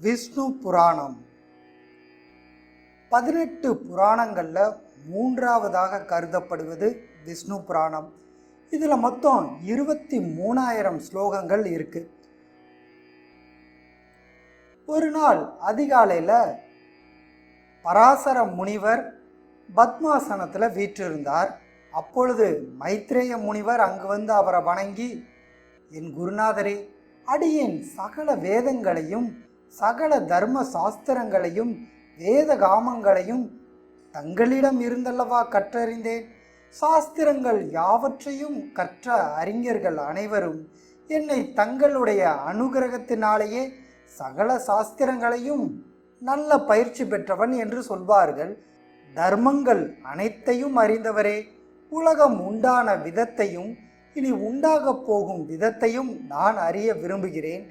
விஷ்ணு புராணம். பதினெட்டு புராணங்களில் மூன்றாவதாக கருதப்படுவது விஷ்ணு புராணம். இதில் மொத்தம் இருபத்தி மூணாயிரம் ஸ்லோகங்கள் இருக்கு. ஒரு நாள் அதிகாலையில் பராசர முனிவர் பத்மாசனத்தில் வீற்றிருந்தார். அப்பொழுது மைத்ரேய முனிவர் அங்கு வந்து அவரை வணங்கி என் குருநாதரே அடியின் சகல வேதங்களையும் சகல தர்ம சாஸ்திரங்களையும் வேத காமங்களையும் தங்களிடம் இருந்தல்லவா கற்றறிந்தேன். சாஸ்திரங்கள் யாவற்றையும் கற்ற அறிஞர்கள் அனைவரும் என்னை தங்களுடைய அனுகிரகத்தினாலேயே சகல சாஸ்திரங்களையும் நல்ல பயிற்சி பெற்றவன் என்று சொல்வார்கள். தர்மங்கள் அனைத்தையும் அறிந்தவரே உலகம் உண்டான விதத்தையும் இனி உண்டாகப் போகும் விதத்தையும் நான் அறிய விரும்புகிறேன்.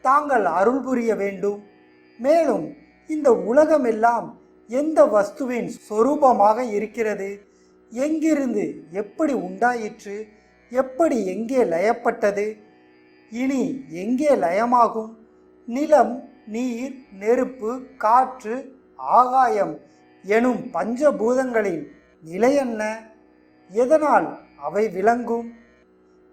தாங்கள் அருள் புரிய வேண்டும். மேலும் இந்த உலகமெல்லாம் எந்த வஸ்துவின் சொரூபமாக இருக்கிறது? எங்கிருந்து எப்படி உண்டாயிற்று? எப்படி எங்கே லயப்பட்டது? இனி எங்கே லயமாகும்? நிலம் நீர் நெருப்பு காற்று ஆகாயம் எனும் பஞ்சபூதங்களின் நிலை என்ன? எதனால் அவை விளங்கும்?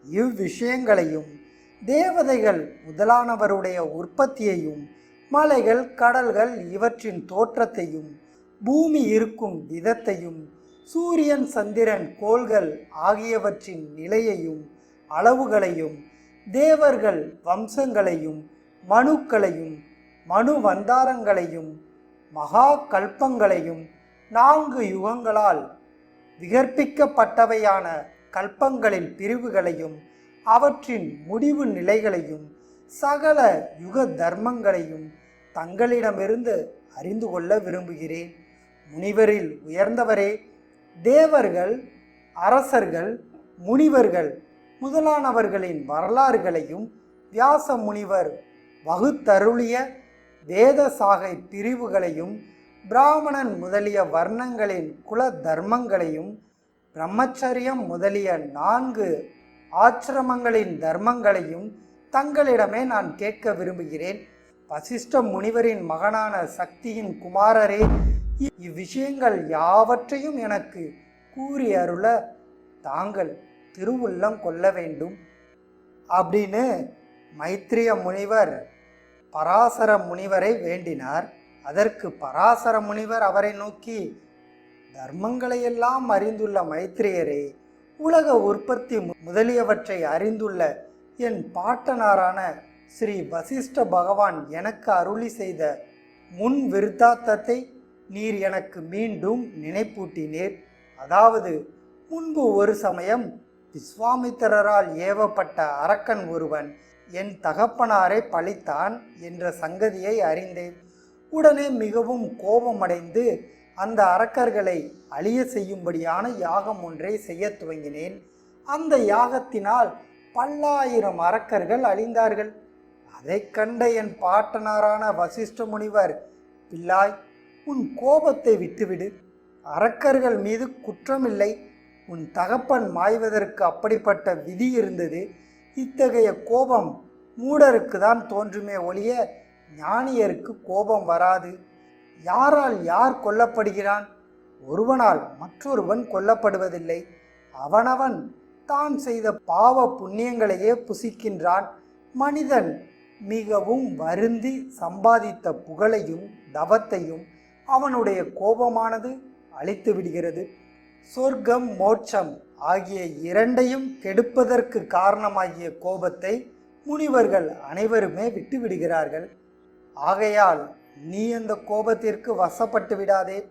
இவ்விஷயங்களையும் தேவதைகள் முதலானவருடைய உற்பத்தியையும் மலைகள் கடல்கள் இவற்றின் தோற்றத்தையும் பூமி இருக்கும் விதத்தையும் சூரியன் சந்திரன் கோள்கள் ஆகியவற்றின் நிலையையும் அளவுகளையும் தேவர்கள் வம்சங்களையும் மனுக்களையும் மனு வந்தாரங்களையும் மகா கல்பங்களையும் நான்கு யுகங்களால் விகற்பிக்கப்பட்டவையான கல்பங்களின் பிரிவுகளையும் அவற்றின் முடிவு நிலைகளையும் சகல யுக தர்மங்களையும் தங்களிடமிருந்து அறிந்து கொள்ள விரும்புகிறேன். முனிவரில் உயர்ந்தவரே தேவர்கள் அரசர்கள் முனிவர்கள் முதலானவர்களின் வரலாறுகளையும் வியாச முனிவர் வகுத்தருளிய வேத சாகை பிரிவுகளையும் பிராமணன் முதலிய வர்ணங்களின் குல தர்மங்களையும் பிரம்மச்சரியம் முதலிய நான்கு ஆச்சிரமங்களின் தர்மங்களையும் தங்களிடமே நான் கேட்க விரும்புகிறேன். வசிஷ்ட முனிவரின் மகனான சக்தியின் குமாரரே இவ்விஷயங்கள் யாவற்றையும் எனக்கு கூறி அருள தாங்கள் திருவுள்ளம் கொள்ள வேண்டும். அப்படின்னு மைத்ரிய முனிவர் பராசர முனிவரை வேண்டினார். அதற்கு பராசர முனிவர் அவரை நோக்கி தர்மங்களையெல்லாம் அறிந்துள்ள மைத்திரியரே உலக உற்பத்தி முதலியவற்றை அறிந்துள்ள என் பாட்டனாரான ஸ்ரீ வசிஷ்ட பகவான் எனக்கு அருளி செய்த முன் விருத்தாத்தத்தை நீர் எனக்கு மீண்டும் நினைப்பூட்டினீர். அதாவது முன்பு ஒரு சமயம் விஸ்வாமித்திரரால் ஏவப்பட்ட அரக்கன் ஒருவன் என் தகப்பனாரை பழித்தான் என்ற சங்கதியை அறிந்தேன். உடனே மிகவும் கோபமடைந்து அந்த அரக்கர்களை அழிய செய்யும்படியான யாகம் ஒன்றை செய்யத் துவங்கினேன். அந்த யாகத்தினால் பல்லாயிரம் அரக்கர்கள் அழிந்தார்கள். அதைக் கண்ட என் பாட்டனாரான வசிஷ்ட முனிவர் பிள்ளாய் உன் கோபத்தை விட்டுவிடு. அரக்கர்கள் மீது குற்றமில்லை. உன் தகப்பன் மாய்வதற்கு அப்படிப்பட்ட விதி இருந்தது. இத்தகைய கோபம் மூடருக்கு தான் தோன்றுமே ஒழிய ஞானியருக்கு கோபம் வராது. யாரால் யார் கொல்லப்படுகிறான்? ஒருவனால் மற்றொருவன் கொல்லப்படுவதில்லை. அவனவன் தான் செய்த பாவ புண்ணியங்களையே புசிக்கின்றான். மனிதன் மிகவும் வருந்தி சம்பாதித்த புகழையும் தவத்தையும் அவனுடைய கோபமானது அழித்து விடுகிறது. சொர்க்கம் மோட்சம் ஆகிய இரண்டையும் கெடுப்பதற்கு காரணமாகிய கோபத்தை முனிவர்கள் அனைவருமே விட்டுவிடுகிறார்கள். ஆகையால் நீ அந்த கோபத்திற்கு வசப்பட்டு விடாதே.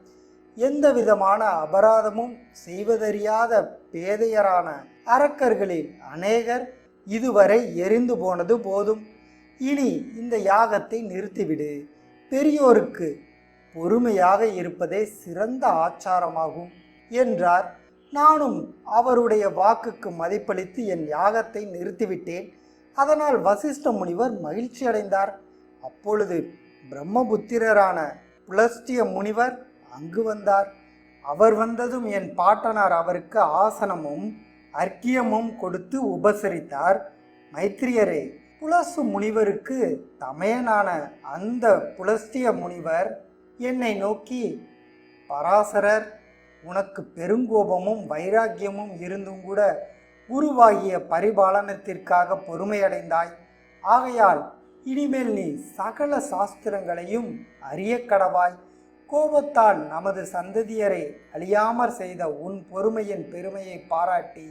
எந்த விதமான அபராதமும் செய்வதறியாத பேதையரான அரக்கர்களில் அநேகர் இதுவரை எரிந்து போனது போதும். இனி இந்த யாகத்தை நிறுத்திவிடு. பெரியோருக்கு பொறுமையாக இருப்பதே சிறந்த ஆச்சாரமாகும் என்றார். நானும் அவருடைய வாக்குக்கு மதிப்பளித்து என் யாகத்தை நிறுத்திவிட்டேன். அதனால் வசிஷ்ட முனிவர் மகிழ்ச்சி அடைந்தார் அப்பொழுது பிரம்மபுத்திரரான புலஸ்திய முனிவர் அங்கு வந்தார். அவர் வந்ததும் என் பாட்டனார் அவருக்கு ஆசனமும் அர்க்கியமும் கொடுத்து உபசரித்தார். மைத்ரியரே புலசு முனிவருக்கு தமையனான அந்த புலஸ்திய முனிவர் என்னை நோக்கி பராசரர் உனக்கு பெருங்கோபமும் வைராக்கியமும் இருந்தும் கூட குருவாகிய பரிபாலனத்திற்காக பொறுமையடைந்தாய். ஆகையால் இனிமேல் நீ சகல சாஸ்திரங்களையும் அறிய கடவாய். கோபத்தால் நமது சந்ததியரை அழியாமற் செய்த உன் பொறுமையின் பெருமையை பாராட்டி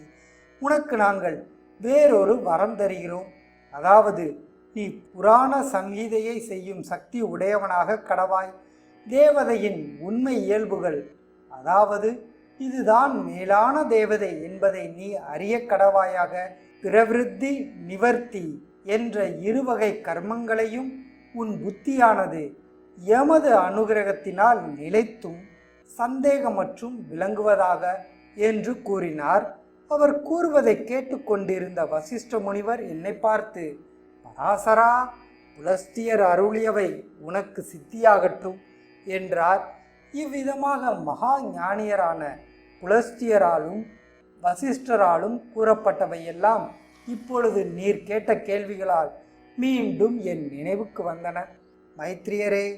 உனக்கு நாங்கள் வேறொரு வரம் தருகிறோம். அதாவது நீ புராண சங்கீதையை செய்யும் சக்தி உடையவனாக கடவாய். தேவதையின் உண்மை இயல்புகள் அதாவது இதுதான் மேலான தேவதை என்பதை நீ அறிய கடவாயாக. பிரவிருத்தி நிவர்த்தி. என்ற இருவகை கர்மங்களையும் உன் புத்தியானது எமது அனுகிரகத்தினால் நிலைத்தும் சந்தேகமற்றும் விளங்குவதாக என்று கூறினார். அவர் கூறுவதை கேட்டுக்கொண்டிருந்த வசிஷ்ட முனிவர் என்னை பார்த்து பராசரா புலஸ்தியர் அருளியவை உனக்கு சித்தியாகட்டும் என்றார். இவ்விதமாக மகா ஞானியரான புலஸ்தியராலும் வசிஷ்டராலும் கூறப்பட்டவையெல்லாம் இப்பொழுது நீர் கேட்ட கேள்விகளால் மீண்டும் என் நினைவுக்கு வந்தன. மைத்ரியரே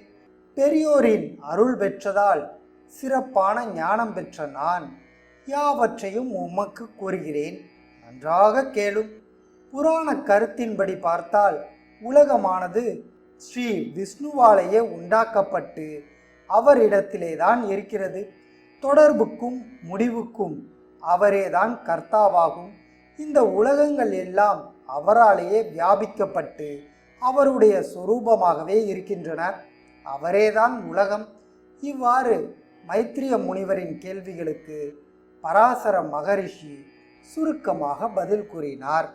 பெரியோரின் அருள் பெற்றதால் சிறப்பான ஞானம் பெற்ற நான் யாவற்றையும் உமக்கு கூறுகிறேன். நன்றாக கேளும். புராண கருத்தின்படி பார்த்தால் உலகமானது ஸ்ரீ விஷ்ணுவாலேயே உண்டாக்கப்பட்டு அவரிடத்திலே தான் இருக்கிறது. தொடர்புக்கும் முடிவுக்கும் அவரேதான் கர்த்தாவாகும். இந்த உலகங்கள் எல்லாம் அவராலேயே வியாபிக்கப்பட்டு அவருடைய சொரூபமாகவே இருக்கின்றன. அவரேதான் உலகம். இவ்வாறு மைத்ரிய முனிவரின் கேள்விகளுக்கு பராசர மகரிஷி சுருக்கமாக பதில் கூறினார்.